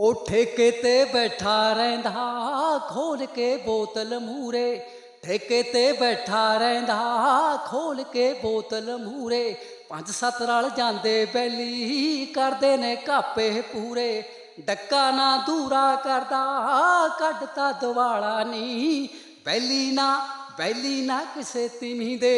ਉਹ ਠੇਕੇ ਤੇ ਬੈਠਾ ਰਹਿੰਦਾ ਖੋਲ ਕੇ ਬੋਤਲ ਮੂਰੇ ਠੇਕੇ ਤੇ ਬੈਠਾ ਰਹਿੰਦਾ ਖੋਲ ਕੇ ਬੋਤਲ ਮੂਰੇ ਪੰਜ ਸੱਤ ਰਲ ਜਾਂਦੇ ਬੈਲੀ ਕਰਦੇ ਨੇ ਕਾਪੇ ਪੂਰੇ ਡੱਕਾ ਨਾ ਦੂਰਾ ਕਰਦਾ ਕੱਢਤਾ ਦਿਵਾਲਾ ਨੀ ਬੈਲੀ ਨਾ ਬੈਲੀ ਨਾ ਕਿਸੇ ਤਿਮੀ ਦੇ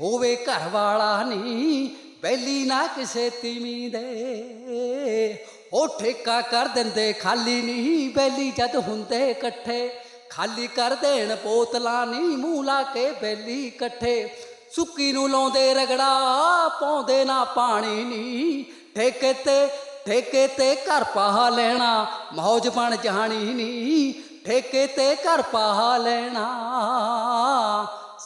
ਹੋਵੇ ਘਰ ਵਾਲਾ ਨੀ ਬੈਲੀ ਨਾ ਕਿਸੇ ਤਿਮੀ ਦੇ। ਉਹ ਠੇਕਾ ਕਰ ਦਿੰਦੇ, ਖਾਲੀ ਨਹੀਂ ਬੈਲੀ ਜਦ ਹੁੰਦੇ ਇਕੱਠੇ। ਖਾਲੀ ਕਰ ਦੇਣ ਬੋਤਲਾਂ ਨਹੀਂ, ਮੂੰਹ ਲਾ ਕੇ ਬੈਲੀ ਇਕੱਠੇ। ਸੁੱਕੀ ਨੂੰ ਲਾਉਂਦੇ ਰਗੜਾ, ਪਾਉਂਦੇ ਨਾ ਪਾਣੀ ਨਹੀਂ। ਠੇਕੇ ਤੇ ਠੇਕੇ ਤੇ ਘਰ ਪਾ ਲੈਣਾ, ਮੌਜ ਬਣ ਜਾਣੀ ਨਹੀਂ। ਠੇਕੇ ਤੇ ਘਰ ਪਾ ਲੈਣਾ।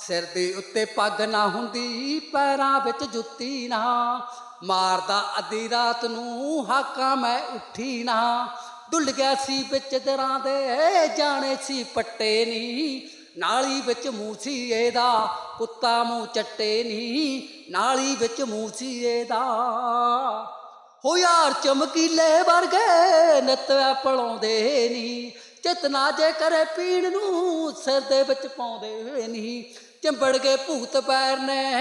ਸਿਰ ਦੇ ਉੱਤੇ ਪੱਗ ਨਾ ਹੁੰਦੀ, ਪੈਰਾਂ ਵਿੱਚ ਜੁੱਤੀ ਨਾ। ਮਾਰਦਾ ਅੱਧੀ ਰਾਤ ਨੂੰ ਹਾਕਾਂ ਮੈਂ ਉੱਠੀ ਨਾ। ਡੁੱਲ ਗਿਆ ਸੀ ਵਿੱਚ ਦਰਾਂ ਦੇ, ਜਾਣੇ ਸੀ ਪੱਟੇ ਨੀ। ਨਾਲੀ ਵਿੱਚ ਮੂੰਹ ਸੀ ਕੁੱਤਾ ਮੂੰਹ ਚੱਟੇ ਨੀ। ਨਾਲੀ ਵਿੱਚ ਮੂਸੀਏ ਦਾ ਹੋ ਯਾਰ ਚਮਕੀਲੇ ਵਰਗੇ ਨਤਵੈ ਪਲਾਉਂਦੇ ਨੀ। ਚਿਤਨਾ ਜੇ ਕਰੇ ਪੀਣ ਨੂੰ ਸਿਰ ਦੇ ਵਿੱਚ ਪਾਉਂਦੇ ਨੀ। ਚੰਬੜ ਗਏ ਭੂਤ ਪੈਰ ਨੇ,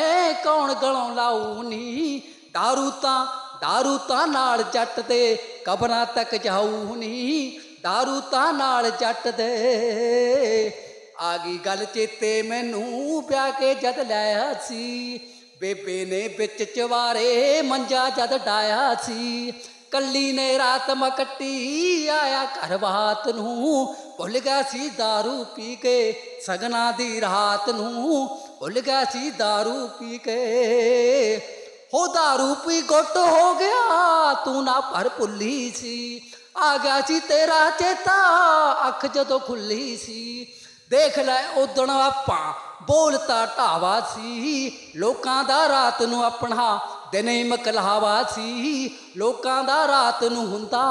ਕੌਣ ਗਲੋਂ ਲਾਉ ਨੀ। ਦਾਰੂ ਤਾਂ ਦਾਰੂ ਤਾਂ ਨਾਲ ਜੱਟ ਦੇ ਕਬਰਾਂ ਤੱਕ ਜਾਉ ਨੀ। ਦਾਰੂ ਤਾਂ ਨਾਲ ਜੱਟ ਦੇ। ਆ ਗਈ ਗੱਲ ਚੇਤੇ ਮੈਨੂੰ ਪਿਆ ਕੇ ਜਦ ਲਾਇਆ ਸੀ। ਬੇਬੇ ਨੇ ਵਿੱਚ ਚਵਾਰੇ ਮੰਜਾ ਜਦ ਡਾਇਆ ਸੀ। ਕੱਲੀ ਨੇ ਰਾਤ ਮਕੱਟੀ ਆਇਆ ਘਰ ਬਾਤ ਨੂੰ ਭੁੱਲ ਗਿਆ ਸੀ दारू ਪੀ ਕੇ ਸਗਨਾ ਦੀ ਰਾਤ ਨੂੰ ਭੁੱਲ ਗਿਆ ਸੀ दारू ਪੀ ਕੇ ਹੋ दारू ਪੀ ਗੁੱਟ ਹੋ ਗਿਆ ਤੂੰ ਨਾ ਪਰ ਭੁੱਲੀ ਸੀ ਆ ਗਿਆ ਸੀ ਤੇਰਾ ਚੇਤਾ ਅੱਖ ਜਦੋਂ ਖੁੱਲੀ ਸੀ ਦੇਖ ਲੈ ਉਦਣ ਆਪਾਂ ਬੋਲਤਾ ਢਾਵਾ ਸੀ ਲੋਕਾਂ ਦਾ ਰਾਤ ਨੂੰ ਆਪਣਾ ਦਿਨੇ ਮਕਲਾਵਾ ਸੀ ਲੋਕਾਂ ਦਾ ਰਾਤ ਨੂੰ ਹੁੰਦਾ।